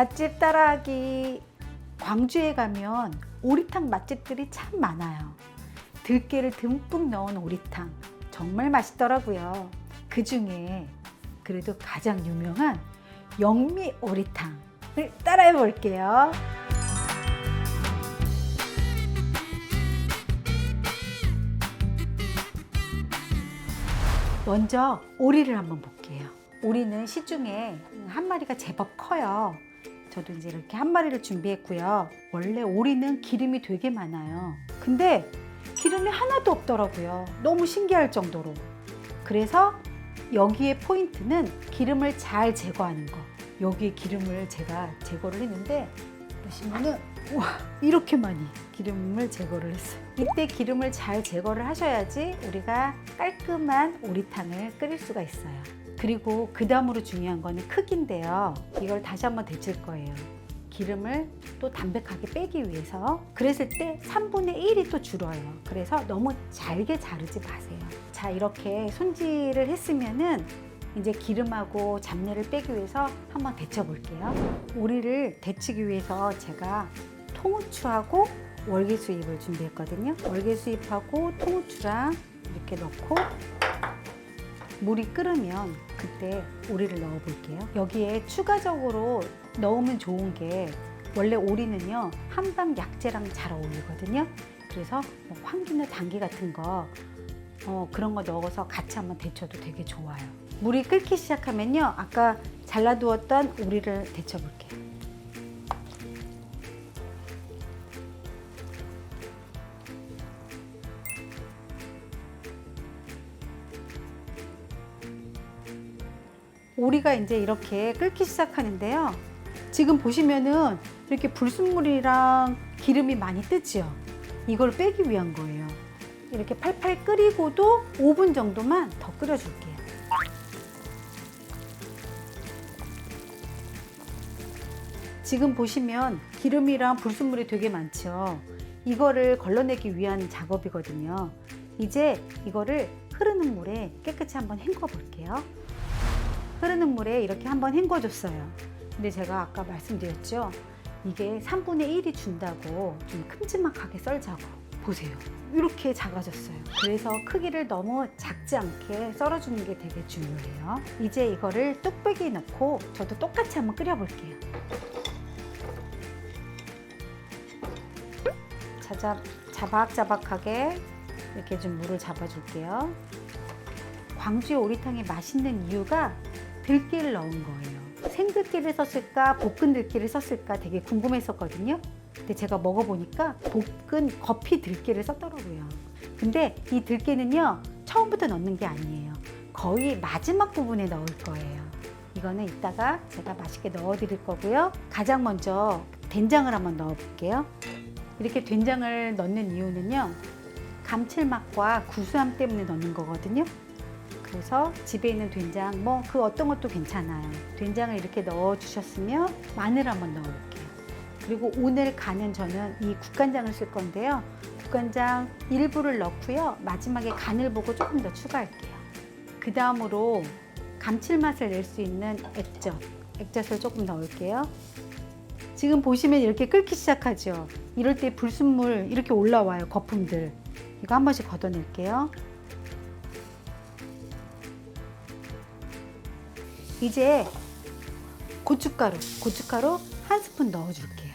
맛집 따라하기 광주에 가면 오리탕 맛집들이 참 많아요. 들깨를 듬뿍 넣은 오리탕 정말 맛있더라고요. 그 중에 그래도 가장 유명한 영미 오리탕을 따라해 볼게요. 먼저 오리를 한번 볼게요. 오리는 시중에 한 마리가 제법 커요. 저도 이제 이렇게 한 마리를 준비했고요. 원래 오리는 기름이 되게 많아요. 근데 기름이 하나도 없더라고요. 너무 신기할 정도로. 그래서 여기에 포인트는 기름을 잘 제거하는 거. 여기에 기름을 제가 제거를 했는데 보시면은 와 이렇게 많이 기름을 제거를 했어요. 이때 기름을 잘 제거를 하셔야지 우리가 깔끔한 오리탕을 끓일 수가 있어요. 그리고 그 다음으로 중요한 거는 크기인데요. 이걸 다시 한번 데칠 거예요. 기름을 또 담백하게 빼기 위해서 그랬을 때 3분의 1이 또 줄어요. 그래서 너무 잘게 자르지 마세요. 자 이렇게 손질을 했으면은 이제 기름하고 잡내를 빼기 위해서 한번 데쳐 볼게요. 오리를 데치기 위해서 제가 통후추하고 월계수잎을 준비했거든요. 월계수잎하고 통후추랑 이렇게 넣고 물이 끓으면 그때 오리를 넣어 볼게요. 여기에 추가적으로 넣으면 좋은 게 원래 오리는요 한방 약재랑 잘 어울리거든요. 그래서 뭐 황기나 당귀 같은 거 어, 그런 거 넣어서 같이 한번 데쳐도 되게 좋아요. 물이 끓기 시작하면요 아까 잘라두었던 오리를 데쳐 볼게요. 오리가 이제 이렇게 끓기 시작하는데요. 지금 보시면은 이렇게 불순물이랑 기름이 많이 뜨지요. 이걸 빼기 위한 거예요. 이렇게 팔팔 끓이고도 5분 정도만 더 끓여줄게요. 지금 보시면 기름이랑 불순물이 되게 많죠. 이거를 걸러내기 위한 작업이거든요. 이제 이거를 흐르는 물에 깨끗이 한번 헹궈 볼게요. 흐르는 물에 이렇게 한번 헹궈줬어요. 근데 제가 아까 말씀드렸죠. 이게 3분의 1이 준다고 좀 큼지막하게 썰자고. 보세요. 이렇게 작아졌어요. 그래서 크기를 너무 작지 않게 썰어주는 게 되게 중요해요. 이제 이거를 뚝배기 넣고 저도 똑같이 한번 끓여볼게요. 자자, 자박자박하게 이렇게 좀 물을 잡아줄게요. 광주의 오리탕이 맛있는 이유가 들깨를 넣은 거예요. 생들깨를 썼을까, 볶은 들깨를 썼을까 되게 궁금했었거든요. 근데 제가 먹어보니까 볶은 거피 들깨를 썼더라고요. 근데 이 들깨는요, 처음부터 넣는 게 아니에요. 거의 마지막 부분에 넣을 거예요. 이거는 이따가 제가 맛있게 넣어 드릴 거고요. 가장 먼저 된장을 한번 넣어 볼게요. 이렇게 된장을 넣는 이유는요, 감칠맛과 구수함 때문에 넣는 거거든요. 그래서 집에 있는 된장 뭐 그 어떤 것도 괜찮아요. 된장을 이렇게 넣어 주셨으면 마늘 한번 넣어 볼게요. 그리고 오늘 간은 저는 이 국간장을 쓸 건데요. 국간장 일부를 넣고요. 마지막에 간을 보고 조금 더 추가할게요. 그 다음으로 감칠맛을 낼 수 있는 액젓, 액젓을 조금 넣을게요. 지금 보시면 이렇게 끓기 시작하죠. 이럴 때 불순물 이렇게 올라와요. 거품들. 이거 한 번씩 걷어낼게요. 이제 고춧가루, 고춧가루 한 스푼 넣어줄게요.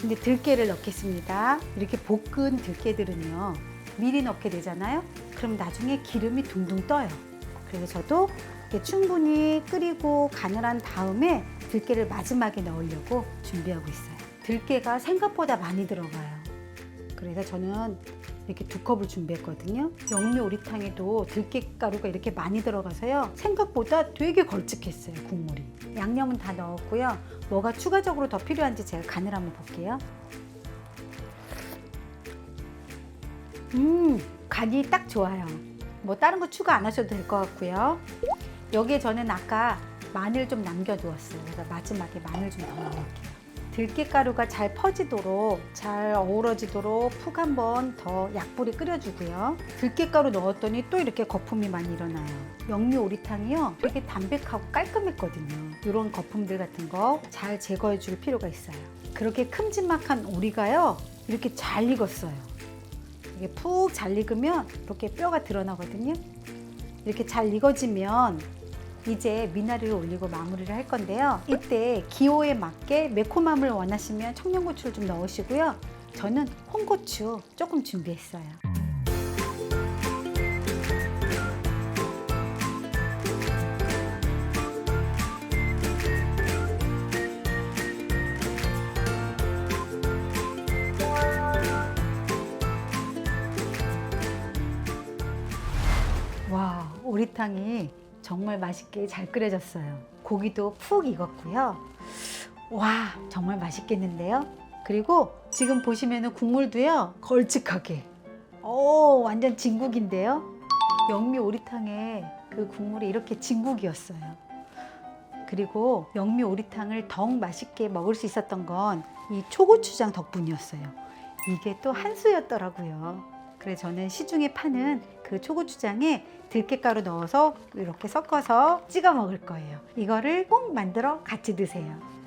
근데 들깨를 넣겠습니다. 이렇게 볶은 들깨들은요, 미리 넣게 되잖아요. 그럼 나중에 기름이 둥둥 떠요. 그래서 저도 충분히 끓이고 간을 한 다음에 들깨를 마지막에 넣으려고 준비하고 있어요. 들깨가 생각보다 많이 들어가요. 그래서 저는 이렇게 두 컵을 준비했거든요. 영미 오리탕에도 들깨가루가 이렇게 많이 들어가서요. 생각보다 되게 걸쭉했어요, 국물이. 양념은 다 넣었고요. 뭐가 추가적으로 더 필요한지 제가 간을 한번 볼게요. 음, 간이 딱 좋아요. 뭐 다른 거 추가 안 하셔도 될 것 같고요. 여기에 저는 아까 마늘 좀 남겨두었어요. 그래서 마지막에 마늘 좀 더 넣을게요. 들깨가루가 잘 퍼지도록 잘 어우러지도록 푹 한번 더 약불에 끓여주고요. 들깨가루 넣었더니 또 이렇게 거품이 많이 일어나요. 영미 오리탕이요 되게 담백하고 깔끔했거든요. 이런 거품들 같은 거 잘 제거해 줄 필요가 있어요. 그렇게 큼지막한 오리가요 이렇게 잘 익었어요. 이게 푹 잘 익으면 이렇게 뼈가 드러나거든요. 이렇게 잘 익어지면 이제 미나리를 올리고 마무리를 할 건데요. 이때 기호에 맞게 매콤함을 원하시면 청양고추를 좀 넣으시고요. 저는 홍고추 조금 준비했어요. 와, 오리탕이 정말 맛있게 잘 끓여졌어요. 고기도 푹 익었고요. 와, 정말 맛있겠는데요? 그리고 지금 보시면 국물도요, 걸쭉하게. 오, 완전 진국인데요? 영미 오리탕에 그 국물이 이렇게 진국이었어요. 그리고 영미 오리탕을 더욱 맛있게 먹을 수 있었던 건 이 초고추장 덕분이었어요. 이게 또 한 수였더라고요. 그래서 저는 시중에 파는 그 초고추장에 들깨가루 넣어서 이렇게 섞어서 찍어 먹을 거예요. 이거를 꼭 만들어 같이 드세요.